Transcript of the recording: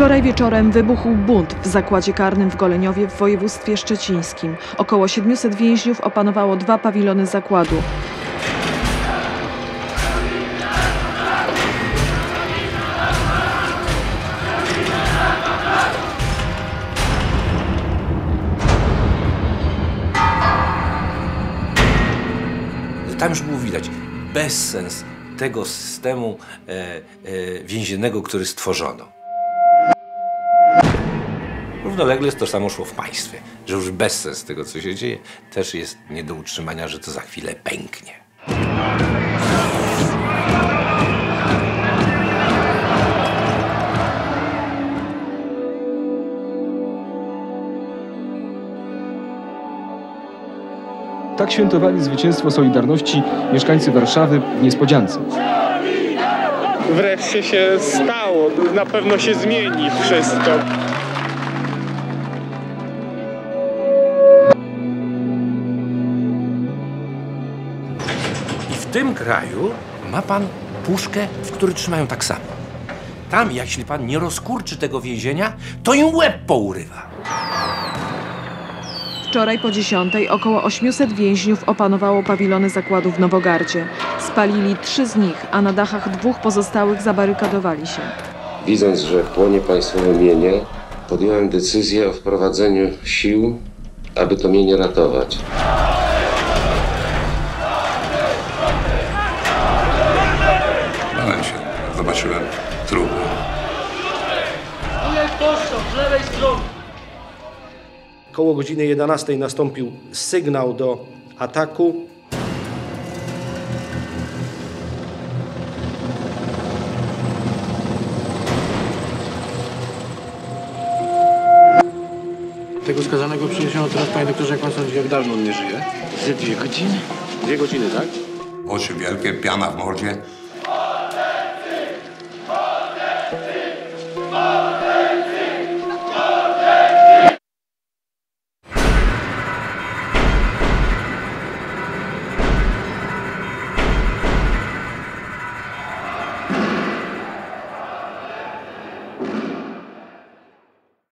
Wczoraj wieczorem wybuchł bunt w zakładzie karnym w Goleniowie w województwie szczecińskim. Około 700 więźniów opanowało dwa pawilony zakładu. Tam już było widać bezsens tego systemu e, e, więziennego, który stworzono. Równolegle to samo szło w państwie, że już bezsens tego, co się dzieje, też jest nie do utrzymania, że to za chwilę pęknie. Tak świętowali zwycięstwo Solidarności mieszkańcy Warszawy w niespodziance. wreszcie się stało. Na pewno się zmieni wszystko. Tym kraju ma pan puszkę, w której trzymają tak samo. Tam, jeśli pan nie rozkurczy tego więzienia, to im łeb pourywa. Wczoraj po 10 około 800 więźniów opanowało pawilony zakładu w Nowogardzie. Spalili trzy z nich, a na dachach dwóch pozostałych zabarykadowali się. Widząc, że płonie państwowe mienie, podjąłem decyzję o wprowadzeniu sił, aby to mienie ratować. Koło godziny 11 nastąpił sygnał do ataku. Tego skazanego przyniesiono teraz, panie doktorze, jak pan sądzi, jak dawno on nie żyje? Ze dwie godziny. Dwie godziny, tak? Oczy wielkie, piana w mordzie.